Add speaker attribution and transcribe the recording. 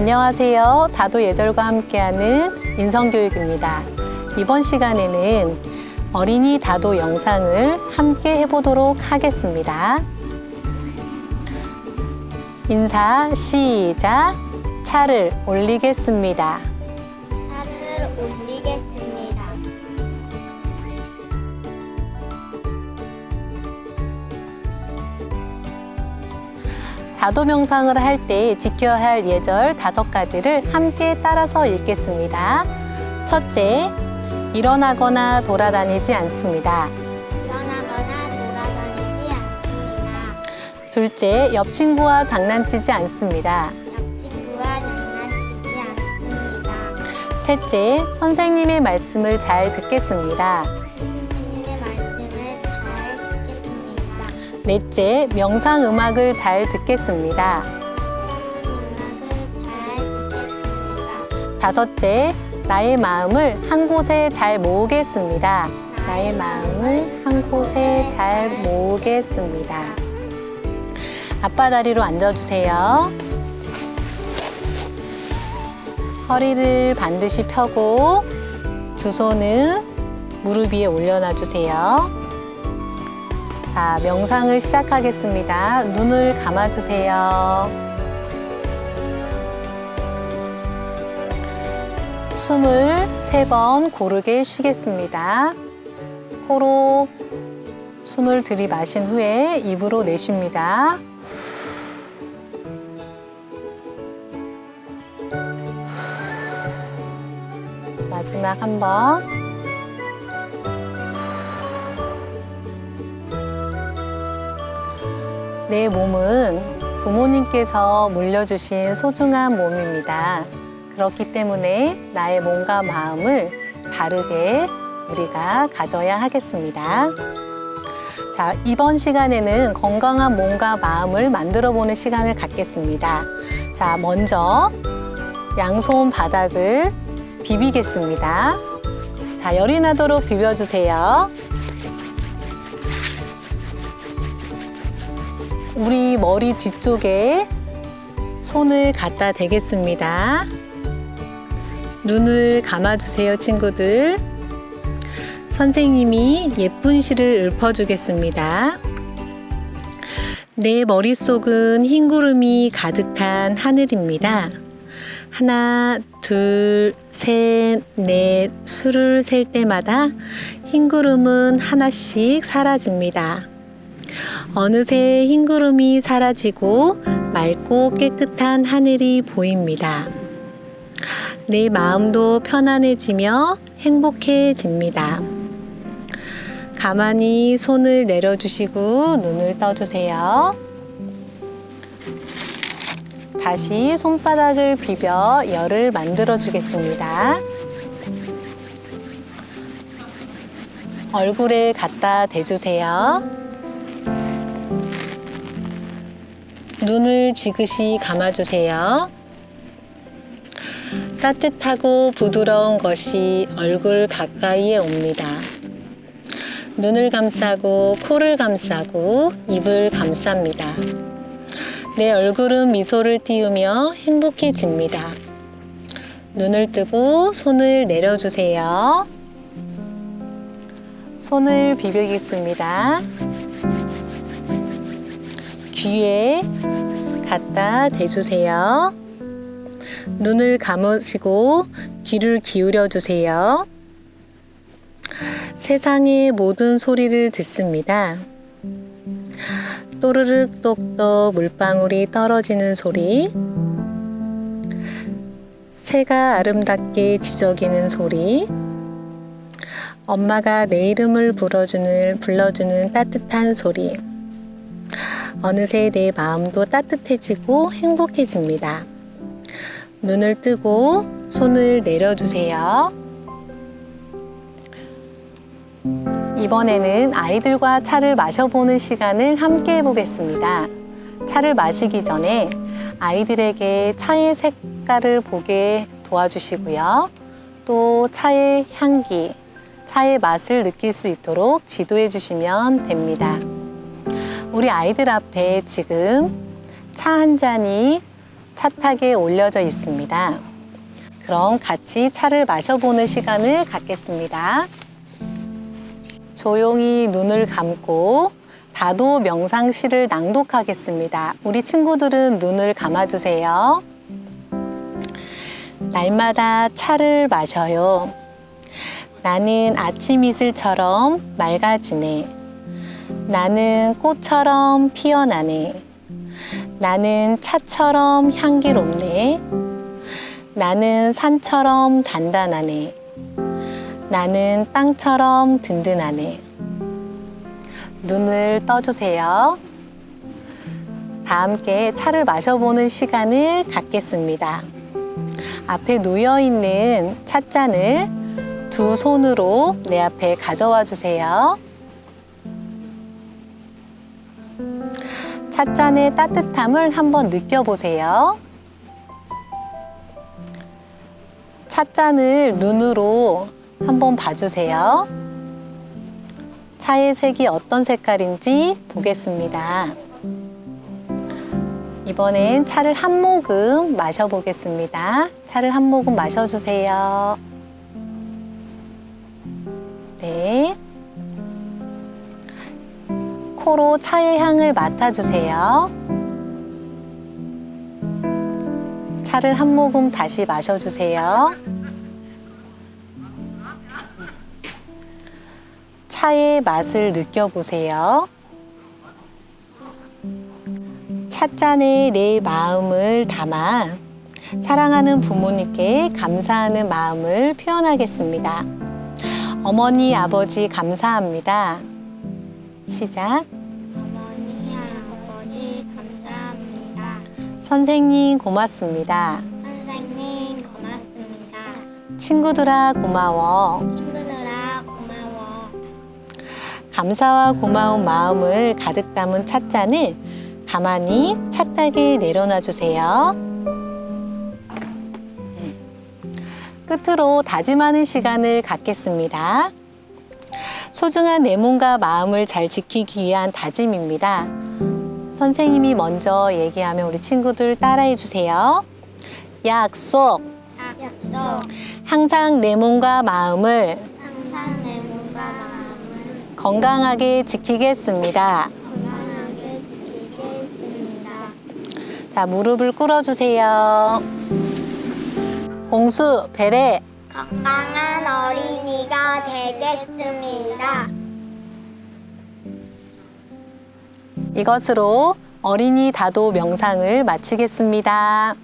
Speaker 1: 안녕하세요. 다도 예절과 함께하는 인성교육입니다. 이번 시간에는 어린이 다도 영상을 함께 해보도록 하겠습니다. 인사 시작. 차를 올리겠습니다. 다도 명상을 할 때 지켜야 할 예절 다섯 가지를 함께 따라서 읽겠습니다. 첫째, 일어나거나 돌아다니지 않습니다.
Speaker 2: 일어나거나 돌아다니지 않습니다.
Speaker 1: 둘째, 옆 친구와 장난치지 않습니다.
Speaker 2: 옆 친구와 장난치지 않습니다.
Speaker 1: 셋째, 선생님의 말씀을 잘 듣겠습니다. 넷째, 명상
Speaker 2: 음악을 잘 듣겠습니다.
Speaker 1: 다섯째, 나의 마음을 한 곳에 잘 모으겠습니다. 나의 마음을 한 곳에 잘 모으겠습니다. 아빠 다리로 앉아주세요. 허리를 반드시 펴고 두 손은 무릎 위에 올려놔 주세요. 자, 명상을 시작하겠습니다. 눈을 감아주세요. 숨을 세 번 고르게 쉬겠습니다. 코로 숨을 들이마신 후에 입으로 내쉽니다. 마지막 한 번. 내 몸은 부모님께서 물려주신 소중한 몸입니다. 그렇기 때문에 나의 몸과 마음을 바르게 우리가 가져야 하겠습니다. 자, 이번 시간에는 건강한 몸과 마음을 만들어 보는 시간을 갖겠습니다. 자, 먼저 양손 바닥을 비비겠습니다. 자, 열이 나도록 비벼주세요. 우리 머리 뒤쪽에 손을 갖다 대겠습니다. 눈을 감아주세요, 친구들. 선생님이 예쁜 시를 읊어주겠습니다. 내 머릿속은 흰 구름이 가득한 하늘입니다. 하나, 둘, 셋, 넷, 수를 셀 때마다 흰 구름은 하나씩 사라집니다. 어느새 흰 구름이 사라지고 맑고 깨끗한 하늘이 보입니다. 내 마음도 편안해지며 행복해집니다. 가만히 손을 내려주시고 눈을 떠주세요. 다시 손바닥을 비벼 열을 만들어 주겠습니다. 얼굴에 갖다 대주세요. 눈을 지그시 감아주세요. 따뜻하고 부드러운 것이 얼굴 가까이에 옵니다. 눈을 감싸고 코를 감싸고 입을 감쌉니다. 내 얼굴은 미소를 띄우며 행복해집니다. 눈을 뜨고 손을 내려주세요. 손을 비비겠습니다. 귀에 갖다 대주세요. 눈을 감으시고 귀를 기울여 주세요. 세상의 모든 소리를 듣습니다. 또르륵 똑똑 물방울이 떨어지는 소리, 새가 아름답게 지저귀는 소리, 엄마가 내 이름을 불러주는, 불러주는 따뜻한 소리. 어느새 내 마음도 따뜻해지고 행복해집니다. 눈을 뜨고 손을 내려주세요. 이번에는 아이들과 차를 마셔보는 시간을 함께 해보겠습니다. 차를 마시기 전에 아이들에게 차의 색깔을 보게 도와주시고요. 또 차의 향기, 차의 맛을 느낄 수 있도록 지도해 주시면 됩니다. 우리 아이들 앞에 지금 차 한 잔이 차탁에 올려져 있습니다. 그럼 같이 차를 마셔보는 시간을 갖겠습니다. 조용히 눈을 감고 다도 명상시를 낭독하겠습니다. 우리 친구들은 눈을 감아주세요. 날마다 차를 마셔요. 나는 아침 이슬처럼 맑아지네. 나는 꽃처럼 피어나네. 나는 차처럼 향기롭네. 나는 산처럼 단단하네. 나는 땅처럼 든든하네. 눈을 떠주세요. 다 함께 차를 마셔보는 시간을 갖겠습니다. 앞에 놓여 있는 찻잔을 두 손으로 내 앞에 가져와 주세요. 찻잔의 따뜻함을 한번 느껴보세요. 찻잔을 눈으로 한번 봐주세요. 차의 색이 어떤 색깔인지 보겠습니다. 이번엔 차를 한 모금 마셔보겠습니다. 차를 한 모금 마셔주세요. 네. 코로 차의 향을 맡아주세요. 차를 한 모금 다시 마셔주세요. 차의 맛을 느껴보세요. 찻잔에 내 마음을 담아 사랑하는 부모님께 감사하는 마음을 표현하겠습니다. 어머니, 아버지 감사합니다. 시작.
Speaker 2: 어머니, 아버지 감사합니다.
Speaker 1: 선생님 고맙습니다.
Speaker 2: 선생님 고맙습니다.
Speaker 1: 친구들아 고마워.
Speaker 2: 친구들아 고마워.
Speaker 1: 감사와 고마운 마음을 가득 담은 찻잔을 가만히 찻닥에 내려놔 주세요. 끝으로 다짐하는 시간을 갖겠습니다. 소중한 내 몸과 마음을 잘 지키기 위한 다짐입니다. 선생님이 먼저 얘기하면 우리 친구들 따라해 주세요. 약속.
Speaker 2: 약속.
Speaker 1: 항상 내 몸과 마음을
Speaker 2: 항상 내 몸과 마음을
Speaker 1: 건강하게 지키겠습니다.
Speaker 2: 건강하게 지키겠습니다.
Speaker 1: 자, 무릎을 꿇어 주세요. 공수, 베레.
Speaker 2: 건강한 어린이가 되 겠습니다.
Speaker 1: 이것으로 어린이 다도 명상을 마치겠습니다.